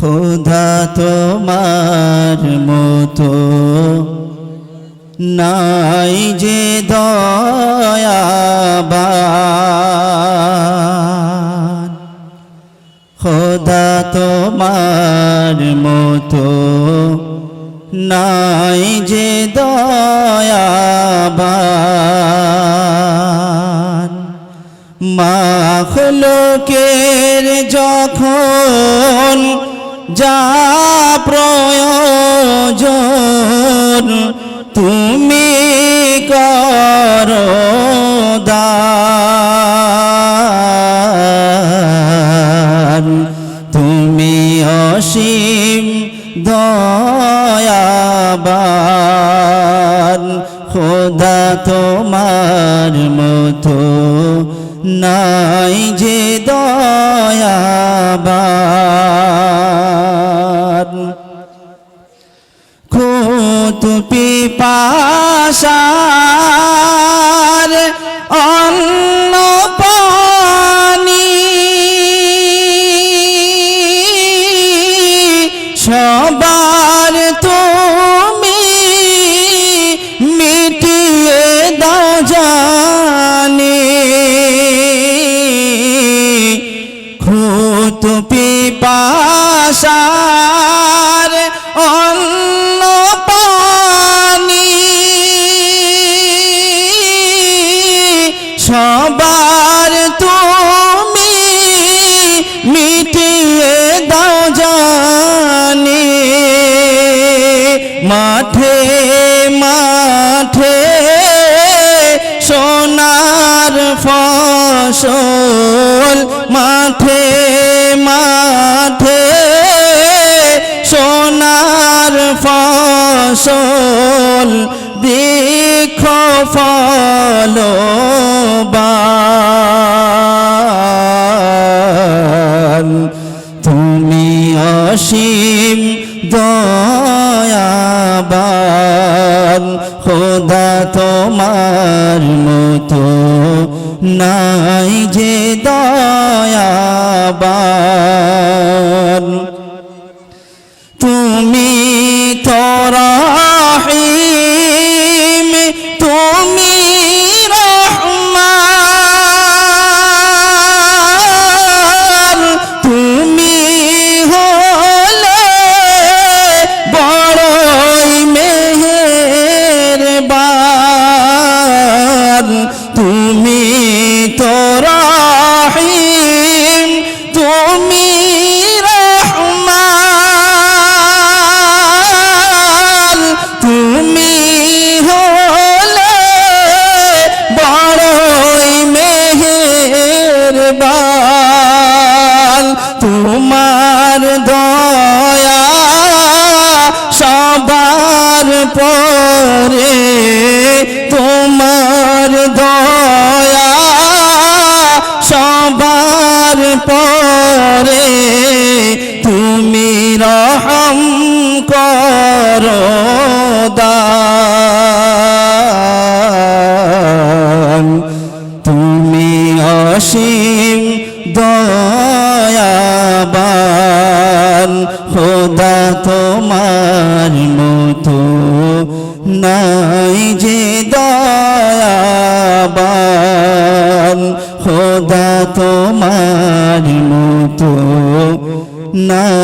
খোদা তোমার মতো। নাই যে দয়াবান। খোদা তোমার মতো। নাই যে দয়াবান। মাখলোকের যখন যা প্রয়োজন তুমি করো তুমি অসীম দয়াবান খোদা তোমার মতো নাই যে দয়াবান। খুত পিপাসার অন্ন পানি সবার তুমি মাঠে মাঠে সোনার ফসল। মাঠে মাঠে সোনার ফসল। দয়াবান খোদা তোমার মতো নাই যে দয়াবান পরে তুমি রহম করো তুমি অসীম দয়াবান, খোদা তোমার মতো নাই যে দয়াবান, খোদা তোমার মতো নাই যে দয়া